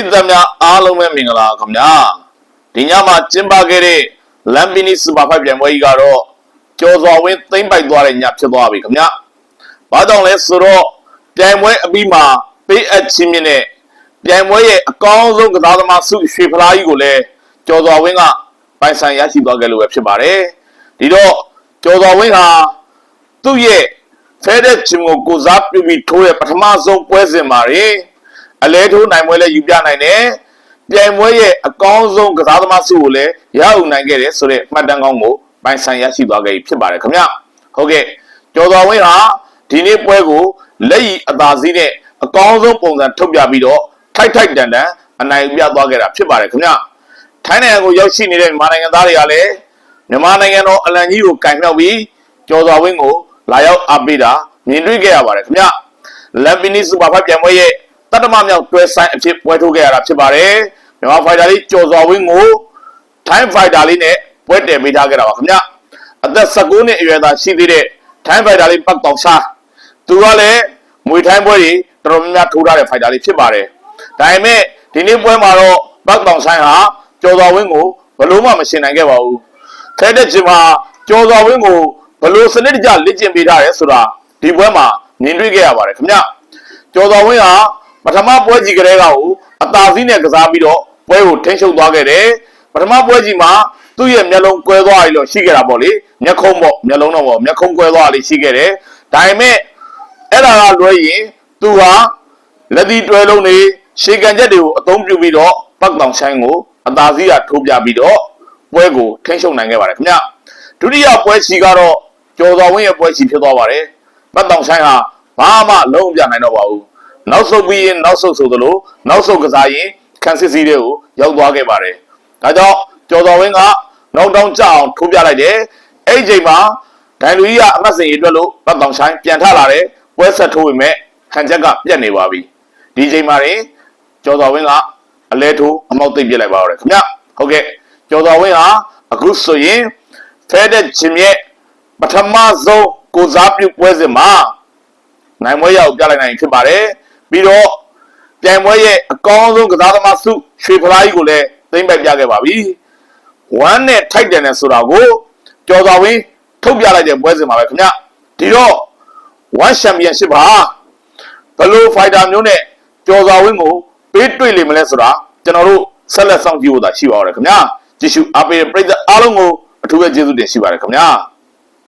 ရိသတ်များအားလုံးပဲမင်္ဂလာခင်ဗျာဒီညမှာကျင်းပခဲ့တဲ့လမ်ပီနီစူပါဖိုက်ပြိုင်ပွဲကြီးကတော့ကျော်စွာဝင်းသိမ့်ပိုက်သွားတဲ့ညဖြစ်သွားပြီခင်ဗျာဘာကြောင့်လဲဆိုတော့ပြိုင်ပွဲအပြီးမှာပေးအပ်ချင်းမြင့်တဲ့ပြိုင်ပွဲရဲ့အကောင်းဆုံးကစားသမားစုရွှေဖလားကြီးကိုလည်းကျော်စွာဝင်းကပိုင်ဆိုင်ရရှိသွားခဲ့လို့ပဲဖြစ်ပါတယ်ဒီတော့ကျော်စွာဝင်းဟာသူ့ရဲ့ဖဲတဲ့ချင်းကိုကိုစားပြုပြီးထိုးတဲ့ပထမဆုံးပွဲစဉ်မှာလေ အလဲထိုးနိုင်ပွဲလည်းယူပြနိုင်တယ်ပြိုင်ပွဲရဲ့အကောင်းဆုံးကစားသမားစုကိုလည်းရယူနိုင်ခဲ့တယ်ဆိုတဲ့မှတ်တမ်းကောင်းကိုပိုင်ဆိုင်ရရှိသွားခဲ့ပြီဖြစ်ပါတယ်ခင်ဗျဟုတ်ကဲ့ကျော်တော်ဝင်းဟာဒီနေ့ပွဲကိုလက်ရည်အသာစီးနဲ့အကောင်းဆုံးပုံစံထုတ်ပြပြီးတော့ထိုက်ထိုက်တန်တန်အနိုင်ပြသွားခဲ့တာဖြစ်ပါတယ်ခင်ဗျထိုင်းနိုင်ငံကိုရောက်ရှိနေတဲ့မြန်မာနိုင်ငံသားတွေကလည်းမြန်မာနိုင်ငံတော်အလံကြီးကိုကင်မြောက်ပြီးကျော်တော်ဝင်းကိုလာရောက်အားပေးတာမြင်တွေ့ခဲ့ရပါတယ်ခင်ဗျလမ်ပီနီစူပါဖတ်ပြိုင်ပွဲရဲ့ တတ္တမမြောက်တွဲဆိုင်အဖြစ်ပွဲထိုးခဲ့ရတာဖြစ်ပါတယ်မြန်မာဖိုက်တာလေးကျော်စွာဝင်းကိုထိုင်းဖိုက်တာလေးနဲ့ပွဲတည်ပေးထားခဲ့တာပါခင်ဗျအသက်19နှစ်အရွယ်သားရှိသေးတဲ့ထိုင်းဖိုက်တာလေးပတ်တောင်ရှာသူကလည်းမွေထိုင်းပွဲတွေတော်တော်များများထိုးထားတဲ့ဖိုက်တာလေးဖြစ်ပါတယ်ဒါပေမဲ့ဒီနေ့ပွဲမှာတော့ပတ်တောင်ဆိုင်ဟာကျော်စွာဝင်းကိုဘလို့မှမရှင်နိုင်ခဲ့ပါဘူးခဲတဲ့ချင်းမှာကျော်စွာဝင်းကိုဘလို့စနစ်တကျလက်ကျင့်ပေးထားရဲဆိုတာဒီပွဲမှာမြင်တွေ့ခဲ့ရပါတယ်ခင်ဗျကျော်တော်ဝင်းဟာ ပထမပွဲကြီးကလေးကကိုအသာစီးနဲ့ကစားပြီးတော့ပွဲကိုထိန်းချုပ်သွားခဲ့တယ်ပထမပွဲကြီးမှာသူ့ရဲ့မျက်လုံးကွဲသွားပြီလို့ရှိခဲ့တာပေါ့လေမျက်ခုံးပေါ့မျက်လုံးတော့ပေါ့မျက်ခုံးကွဲသွားလိရှိခဲ့တယ်ဒါပေမဲ့အဲ့ဒါကလွဲရင်သူဟာလက်ဒီတွဲလုံးတွေရှေကန်ချက်တွေကိုအသုံးပြုပြီးတော့ပတ်တောင်ဆိုင်ကိုအသာစီးကထိုးပြပြီးတော့ပွဲကိုထိန်းချုပ်နိုင်ခဲ့ပါတယ်ခင်ဗျဒုတိယပွဲချီကတော့ကျော်တော်ဝင်းရဲ့ပွဲချီဖြစ်သွားပါတယ်ပတ်တောင်ဆိုင်ဟာဘာမှလုံးဝပြနိုင်တော့ပါဘူး နောက်ဆုတ်ပြီးရင်နောက်ဆုတ်ဆိုသလိုနောက်ဆုတ်ကစားရင်ခန်းစစ်စီးတွေကိုရောက်သွားခဲ့ပါတယ်။ဒါကြောင့်ကျော်တော်ဝင်းကနောက်တောင်းကြအောင်ထိုးပြလိုက်တယ်။အဲ့ဒီချိန်မှာဒိုင်လူကြီးကအမှတ်စဉ်ရအတွက်လို့ပတ်တောင်ဆိုင်ပြန်ထလာတယ်။ပွဲဆက်ထိုးပေမဲ့ဟန်ချက်ကပြတ်နေပါပြီ။ဒီချိန်မှာရင်ကျော်တော်ဝင်းကအလဲထိုးအမောက်သိပ်ပြစ်လိုက်ပါတော့တယ်ခင်ဗျ။ဟုတ်ကဲ့ကျော်တော်ဝင်းဟာအခုဆိုရင်ဖဲတဲ့ချင်းရဲ့ပထမဆုံးကိုစားပြုပွဲစဉ်မှာနိုင်ပွဲရောက်ပြလိုက်နိုင်ဖြစ်ပါတယ် ပြီးတော့ပြိုင်ပွဲရဲ့အကောင်းဆုံးကစားသမားစုရွှေဖလားကြီးကိုလည်းသိမ့်ပိုက်ပြခဲ့ပါပြီဝမ်းနဲ့ထိုက်တယ်နဲ့ဆိုတာကိုကျော်စွာဝင်းထုတ်ပြလိုက်တဲ့ပွဲစဉ်မှာပဲခင်ဗျဒီတော့ဝမ်ချန်ပီယံရှစ်ပါဘယ်လိုဖိုက်တာမျိုးနဲ့ကျော်စွာဝင်းကိုပေးတွေ့လိမ့်မလဲဆိုတာကျွန်တော်တို့ဆက်လက်စောင့်ကြည့်ဖို့သာရှိပါတော့တယ်ခင်ဗျကြည့်ရှုအားပေးတဲ့ပရိသတ်အားလုံးကိုအထူးပဲကျေးဇူးတင်ရှိပါတယ်ခင်ဗျ